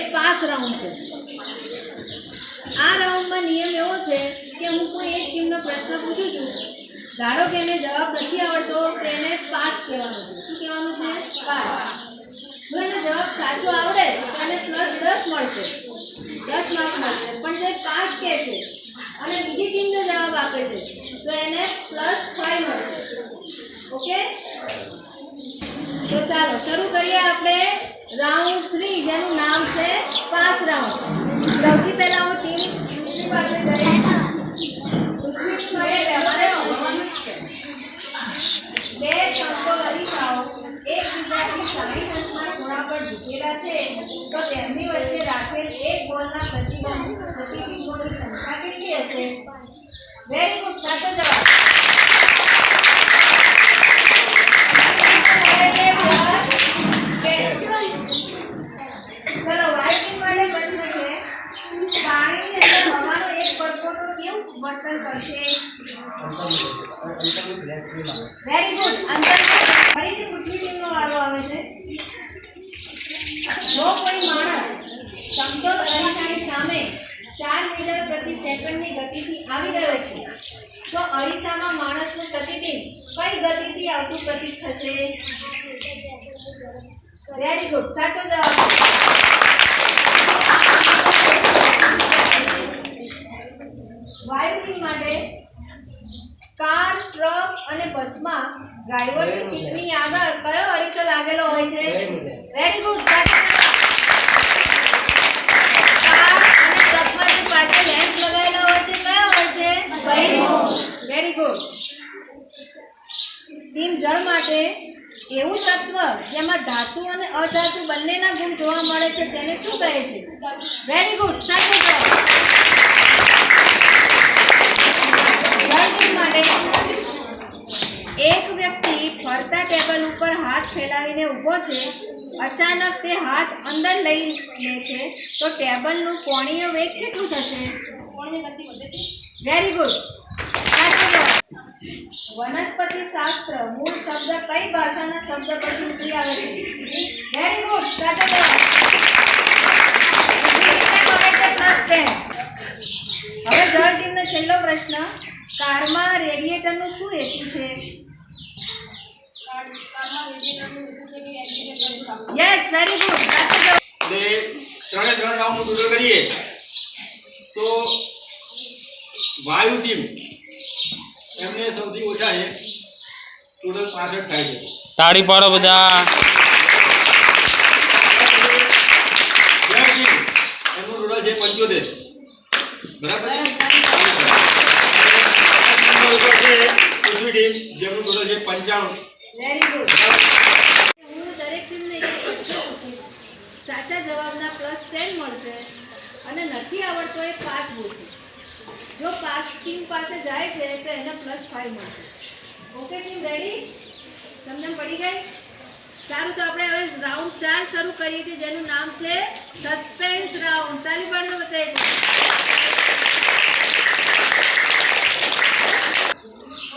મળશે આ રાઉન્ડમાં નિયમ એવો છે કે હું કોઈ એક ટીમનો પ્રશ્ન પૂછું છું. ધારો કે એને જવાબ નથી આવડતો, તો એને પાસ કહેવાનું છે. શું કહેવાનું છે? પાસ. જો એનો જવાબ સાચો આવડે, તો એને પ્લસ દસ મળશે. દસ માર્ક મળશે. પણ જે પાસ કહે છે, અને બીજી ટીમને જવાબ આપે છે, તો એને પ્લસ ફાઈવ મળશે. ઓકે? તો ચાલો, શરૂ કરીએ આપણે રાઉન્ડ થ્રી, જેનું નામ છે પાંચ રાઉન્ડ. સૌથી પહેલા હું ટીમ પાસે જઈશ પૃથ્વી માટે હોવાનું છે. બે શબ્દો અરીસાઓ એકબીજાથી સાડી અંશના ખૂણા પર ઝૂકેલા છે, તો તેમની વચ્ચે રાખેલ એક બોલના પ્રતિબંધ પ્રતિબિંબોની સંખ્યા કેટલી હશે? વેરી ગુડ સાચો જવાબ. વેરી ગુડ અંતર ફરીથી પૃથ્વી ટીમનો વારો આવે છે. જો કોઈ માણસ સમતલ અરીસાની સામે ચાર મીટર પ્રતિ સેકન્ડની ગતિથી આવી રહ્યો છે, તો અરીસામાં માણસનું પ્રતિબિંબ કઈ ગતિથી આવતું પ્રતીત થશે? વેરી ગુડ સાચો જવાબ વાયુટીમ માટે કાર ટ્રક અને બસમાં ડ્રાઈવરની સીટની આગળ કયો અરીસો લાગેલો હોય છે? વેરી ગુડ સાચો જવાબ કાર અને ટ્રકમાં જે પાછળ લેન્સ લગાવેલા હોય છે કયો હોય છે? વેરી ગુડ ટીમ જળ માટે એવું તત્વ જેમાં ધાતુ અને અધાતુ બંનેના ગુણ જોવા મળે છે તેને શું કહે છે? વેરી ગુડ સાચો જવાબ જળ ટીમ માટે એક વ્યક્તિ ફરતા ટેબલ ઉપર હાથ ફેલાવીને ઊભો છે, અચાનક તે હાથ અંદર લઈ લે છે, તો ટેબલનું કોણીય વેગ કેટલું થશે? વેરી ગુડ વનસ્પતિ શાસ્ત્ર મૂળ શબ્દ કઈ ભાષાના શબ્દ પરથી ઉતરી આવે છે? વેરી ગુડ સાચો જવાબ. હવે જળ ટીમનો છેલ્લો પ્રશ્ન, કારમાં રેડિએટરનું શું હેતુ છે? યસ વેરી ગુડ સાચો જવાબ એટલે ત્રણે ત્રણ રાઉન્ડ ટોટલ કરીએ તો વાયુ ટીમ એમને સૌથી ઓછા છે ટોટલ પાસઠ થાય છે તાળી પાડો બધા જય ટીમ એમનું ટોટલ છે પંચોતેર બરાબર પૃથ્વી ટીમ જેમનું ટોટલ છે પંચાણું વેરી ગુડ હું દરેક ટીમને એક પ્રશ્ન પૂછીશ સાચા જવાબના પ્લસ ટેન મળશે અને નથી આવડતો એ પાસ બોલશે જો પાસ ટીમ પાસે જાય છે, તો એને પ્લસ ફાઈવ મળશે. ઓકે ટીમ રેડી તમને પડી ગઈ? સારું, તો આપણે હવે રાઉન્ડ ચાર શરૂ કરીએ છીએ, જેનું નામ છે સસ્પેન્સ રાઉન્ડ સારી પણ બતાવી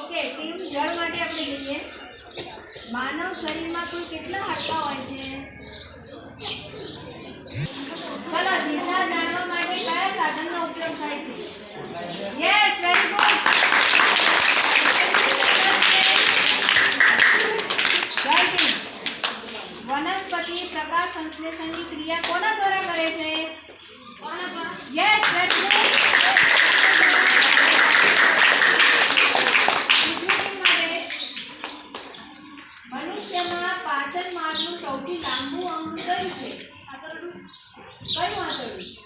ઓકે ટીમ જળ માટે આપણે જોઈએ. માનવ શરીરમાં કુલ કેટલા હાડકાં હોય છે ચલો દિશા જાણવા માટે કયા સાધનનો ઉપયોગ થાય છે. યસ વેરી ગુડ વનસ્પતિ પ્રકાશ સંશ્લેષણની ક્રિયા કોના દ્વારા કરે છે? યસ વેરી મનુષ્યમાં પાચન માર્ગનું સૌથી લાંબુ અંગ કયું છે? કયું આંતરડું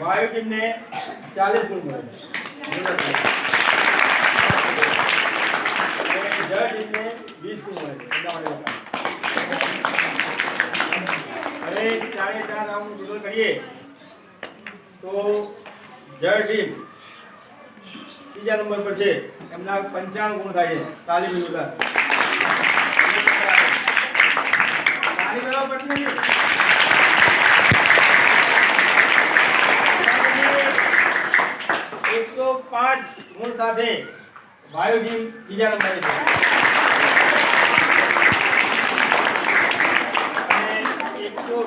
વાયુ ટીમને ચાલીસ ગુણ મળે જળ ટીમને વીસ ગુણ મળે. હવે ચારે ચાર રાઉન્ડ ટોટલ કરીએ, તો જય ટીમ ત્રીજા નંબર પર છે. એમના પંચાણું ગુણ થાય છે. તાલી મિલુલા તાલી બરાબર પડશે ને? એકસો પાંચ ગુણ સાથે ટીમ ત્રીજા નંબરે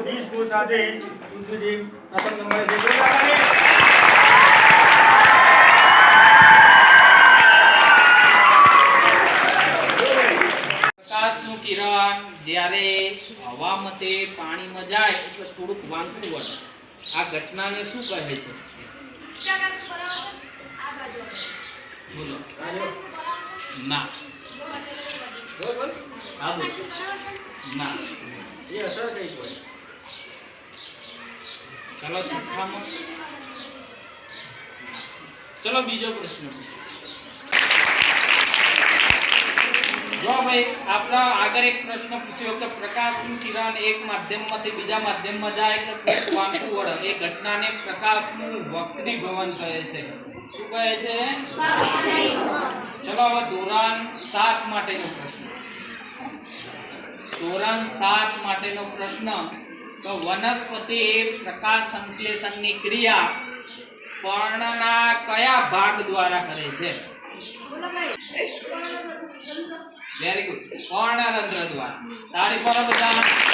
વીસ ગુણ સાથે છે. પ્રકાશનું કિરણ જ્યારે હવામતે પાણીમાં જાય એટલે થોડુંક વાંકું વળે આ ઘટનાને શું કહે છે. ના. હા બોલો. ના. એ અસર કઈ હોય. ચલો છઠ્ઠામાં. ચલો બીજો પ્રશ્ન જો ભાઈ આપણા આગળ એક પ્રશ્ન પૂછ્યો કે પ્રકાશનું કિરણ એક માધ્યમમાંથી બીજા માધ્યમમાં જાય એટલે વાંકું વળે. એ ઘટનાને પ્રકાશનું વક્રીભવન કહે છે. શું કહે છે? ચલો હવે ધોરણ સાત માટેનો પ્રશ્ન. ધોરણ સાત માટેનો પ્રશ્ન તો વનસ્પતિ પ્રકાશ સંશ્લેષણની ક્રિયા પર્ણના કયા ભાગ દ્વારા કરે છે? વેરી ગુડ પર્ણરંધ્ર દ્વારા. તારી પર બધા.